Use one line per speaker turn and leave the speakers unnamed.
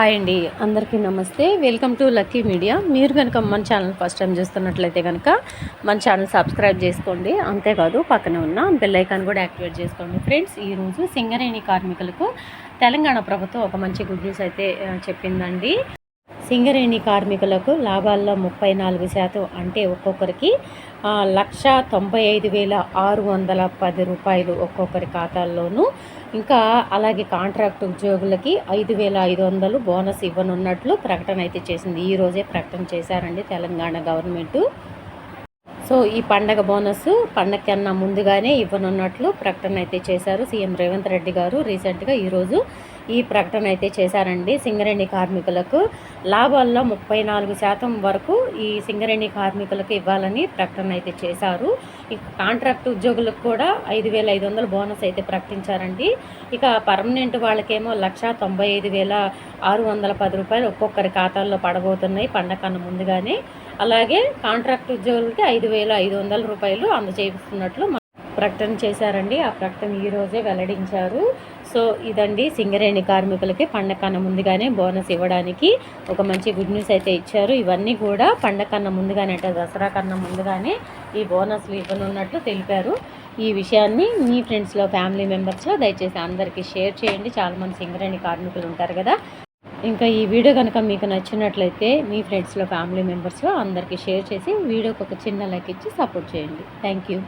Hi అండి అందరికీ నమస్తే. వెల్కమ్ టు లక్కీ మీడియా మీరు కనుక మన ఛానల్ ఫస్ట్ టైం చూస్తున్నట్లయితే కనుక మన ఛానల్ సబ్స్క్రైబ్ చేసుకోండి. అంతేకాదు పక్కన ఉన్న బెల్ ఐకాన్ కూడా యాక్టివేట్ చేసుకోండి. ఫ్రెండ్స్ ఈరోజు సింగరేణి కార్మికులకు తెలంగాణ ప్రభుత్వం ఒక మంచి గుడ్ న్యూస్ అయితే చెప్పిందండి. సింగరేణి కార్మికులకు లాభాల్లో ముప్పై నాలుగు శాతం అంటే ఒక్కొక్కరికి లక్ష తొంభై ఐదు వేల ఆరు వందల పది రూపాయలు ఒక్కొక్కరి ఖాతాల్లోనూ. ఇంకా అలాగే కాంట్రాక్ట్ ఉద్యోగులకి ఐదు వేల ఐదు వందలు బోనస్ ఇవ్వనున్నట్లు ప్రకటన అయితే చేసింది. ఈరోజే ప్రకటన చేశారండి తెలంగాణ గవర్నమెంట్. సో ఈ పండగ బోనస్ పండగ కన్నా ముందుగానే ఇవ్వనున్నట్లు ప్రకటన అయితే చేశారు సీఎం రేవంత్ రెడ్డి గారు. రీసెంట్గా ఈరోజు ఈ ప్రకటన అయితే చేశారండి. సింగరేణి కార్మికులకు లాభాల్లో ముప్పై నాలుగు శాతం వరకు ఈ సింగరేణి కార్మికులకు ఇవ్వాలని ప్రకటన అయితే చేశారు. ఇక కాంట్రాక్ట్ ఉద్యోగులకు కూడా ఐదు వేల ఐదు వందల బోనస్ అయితే ప్రకటించారండి. ఇక పర్మనెంట్ వాళ్ళకేమో లక్ష తొంభై ఐదు వేల ఆరు వందల పది రూపాయలు ఒక్కొక్కరి ఖాతాల్లో పడబోతున్నాయి పండకన్న ముందుగానే. అలాగే కాంట్రాక్ట్ ఉద్యోగులకి ఐదు వేల ఐదు వందల రూపాయలు అందజేస్తున్నట్లు ప్రకటన చేశారండి. ఆ ప్రకటన ఈ రోజే వెల్లడించారు. సో ఇదండి సింగరేణి కార్మికులకి పండగ కన్నా ముందుగానే బోనస్ ఇవ్వడానికి ఒక మంచి గుడ్ న్యూస్ అయితే ఇచ్చారు. ఇవన్నీ కూడా పండగ కన్నా ముందుగానే అంటే దసరా కన్నా ముందుగానే ఈ బోనస్లు ఇవ్వనున్నట్లు తెలిపారు. ఈ విషయాన్ని మీ ఫ్రెండ్స్లో ఫ్యామిలీ మెంబర్స్లో దయచేసి అందరికీ షేర్ చేయండి. చాలామంది సింగరేణి కార్మికులు ఉంటారు కదా. ఇంకా ఈ వీడియో కనుక మీకు నచ్చినట్లయితే మీ ఫ్రెండ్స్లో ఫ్యామిలీ మెంబర్స్లో అందరికీ షేర్ చేసి వీడియోకి ఒక చిన్న లైక్ ఇచ్చి సపోర్ట్ చేయండి. Thank you